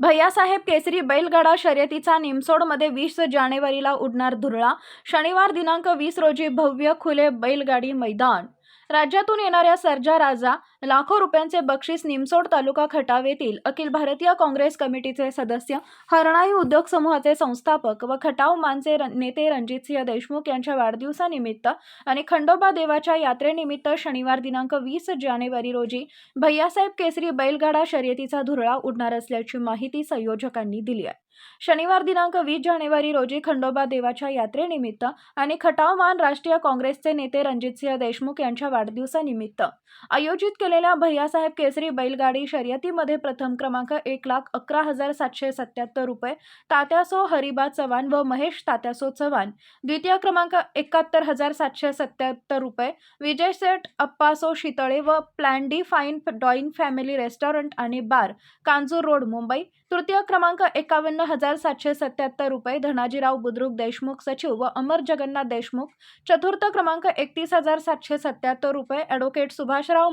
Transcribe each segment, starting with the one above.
भैयासाहेब केसरी बैलगाडा शर्यतीचा निमसोडमध्ये वीस जानेवारीला उडणार धुरळा. शनिवार दिनांक वीस रोजी भव्य खुले बैलगाडी मैदान. राज्यातून येणाऱ्या सर्जा राजा लाखो रुपयांचे बक्षीस निमसोड तालुका खटाव येथील अखिल भारतीय काँग्रेस कमिटीचे सदस्य हरणाई उद्योग समूहाचे संस्थापक व खटाव मानचे नेते रणजितसिंह देशमुख यांच्या वाढदिवसानिमित्त आणि खंडोबा देवाच्या यात्रेनिमित्त शनिवार दिनांक वीस जानेवारी रोजी भैयासाहेब केसरी बैलगाडा शर्यतीचा धुरळा उडणार असल्याची माहिती संयोजकांनी दिली आहे. शनिवार दिनांक वीस जानेवारी रोजी खंडोबा देवाच्या यात्रेनिमित्त आणि खटावमान राष्ट्रीय काँग्रेसचे नेते रणजितसिंह देशमुख यांच्या वाढदिवसानिमित्त आयोजित केलेल्या भैयासाहेब केसरी बैलगाडी शर्यतीमध्ये प्रथम क्रमांक एक लाख अकरा हजार सातशे सत्याहत्तर रुपये तात्यासो हरिबा चव्हाण व महेश तात्यासो चव्हाण. द्वितीय क्रमांक एकाहत्तर हजार सातशे सत्याहत्तर रुपये विजय सेठ अप्पासो शितळे व plan D fine dine family restaurant आणि बार कांजूर रोड मुंबई. तृतीय क्रमांक एकावन्न हजार सातशे सत्याहत्तर रुपये धनाजीराव बुद्रुक देशमुख सचिव व अमर जगन्नाथ देशमुख. चतुर्थ क्रमांक एकतीस हजार सातशे सत्याहत्तर रुपये ॲडव्होकेट सुभाषराव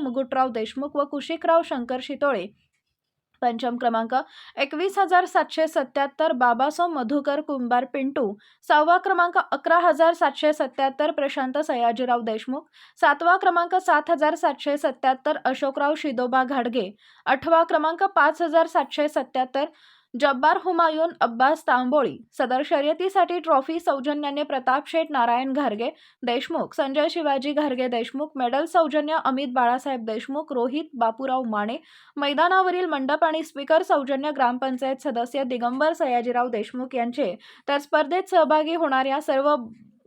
मुकुटराव देशमुख व कुशिकराव शंकर शितोळे. पंचम क्रमांक एकवीस हजार सातशे सत्याहत्तर बाबासो मधुकर कुंभार पिंटू. सहावा क्रमांक अकरा हजार सातशे सत्याहत्तर प्रशांत सयाजीराव देशमुख. सातवा क्रमांक सात हजार सातशे सत्याहत्तर अशोकराव शिदोबा घाडगे. आठवा क्रमांक पाच हजार सातशे सत्याहत्तर जब्बार हुमायून अब्बास तांबोळी सदर शर्यतीसाठी ट्रॉफी सौजन्याने प्रताप शेठ नारायण घारगे देशमुख संजय शिवाजी घारगे देशमुख मेडल सौजन्य अमित बाळासाहेब देशमुख रोहित बापूराव माने मैदानावरील मंडप आणि स्पीकर सौजन्य ग्रामपंचायत सदस्य दिगंबर सयाजीराव देशमुख यांचे तर स्पर्धेत सहभागी होणाऱ्या सर्व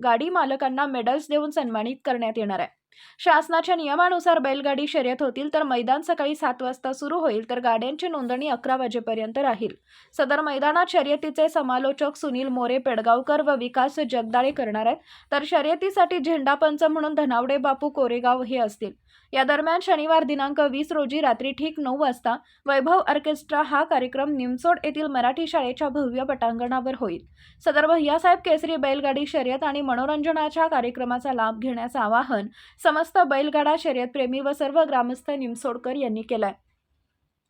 गाडी मालकांना मेडल्स देऊन सन्मानित करण्यात येणार आहे. शासनाच्या नियमानुसार बैलगाडी शर्यत होतील तर मैदान सकाळी सात वाजता सुरू होईल तर गाड्यांची नोंदणी अकरा वाजेपर्यंत राहील. सदर मैदानात शर्यतीचे समालोचक सुनील मोरे पेडगावकर व विकास जगदाळे करणार आहेत. तर शर्यतीसाठी झेंडापंच म्हणून धनावडे बापू कोरेगाव हे असतील. या दरम्यान शनिवार दिनांक वीस रोजी रात्री ठीक नऊ वाजता वैभव ऑर्केस्ट्रा हा कार्यक्रम निमसोड येथील मराठी शाळेच्या भव्य पटांगणावर होईल. सदर भैयासाहेब केसरी बैलगाडी शर्यत आणि मनोरंजनाच्या कार्यक्रमाचा लाभ घेण्याचं आवाहन समस्त बैलगाडा शर्यतप्रेमी व सर्व ग्रामस्थ निमसोडकर यांनी केलाय.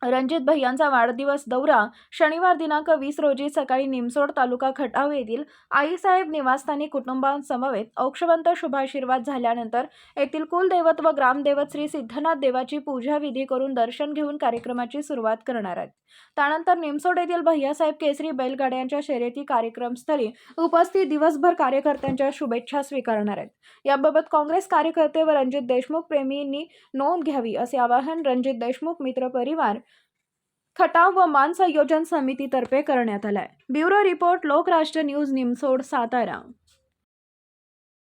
रणजित भैयांचा वाढदिवस दौरा शनिवार दिनांक वीस रोजी सकाळी निमसोड तालुका खटाव येथील आईसाहेब निवासस्थानी कुटुंबांसमवेत औक्षवंत शुभाशीर्वाद झाल्यानंतर येथील कुलदैवत व ग्रामदैवत श्री सिद्धनाथ देवाची पूजा विधी करून दर्शन घेऊन कार्यक्रमाची सुरुवात करणार आहेत. त्यानंतर निमसोड येथील भैयासाहेब केसरी बैलगाड्यांच्या शर्यती कार्यक्रमस्थळी उपस्थित दिवसभर कार्यकर्त्यांच्या शुभेच्छा स्वीकारणार आहेत. याबाबत काँग्रेस कार्यकर्ते व रणजित देशमुख प्रेमींनी नोंद घ्यावी असे आवाहन रणजित देशमुख मित्र परिवार खटाव व मान संयोजन समितीतर्फे करण्यात आलाय. Bureau report Lokrashtra news Nimsod Satara.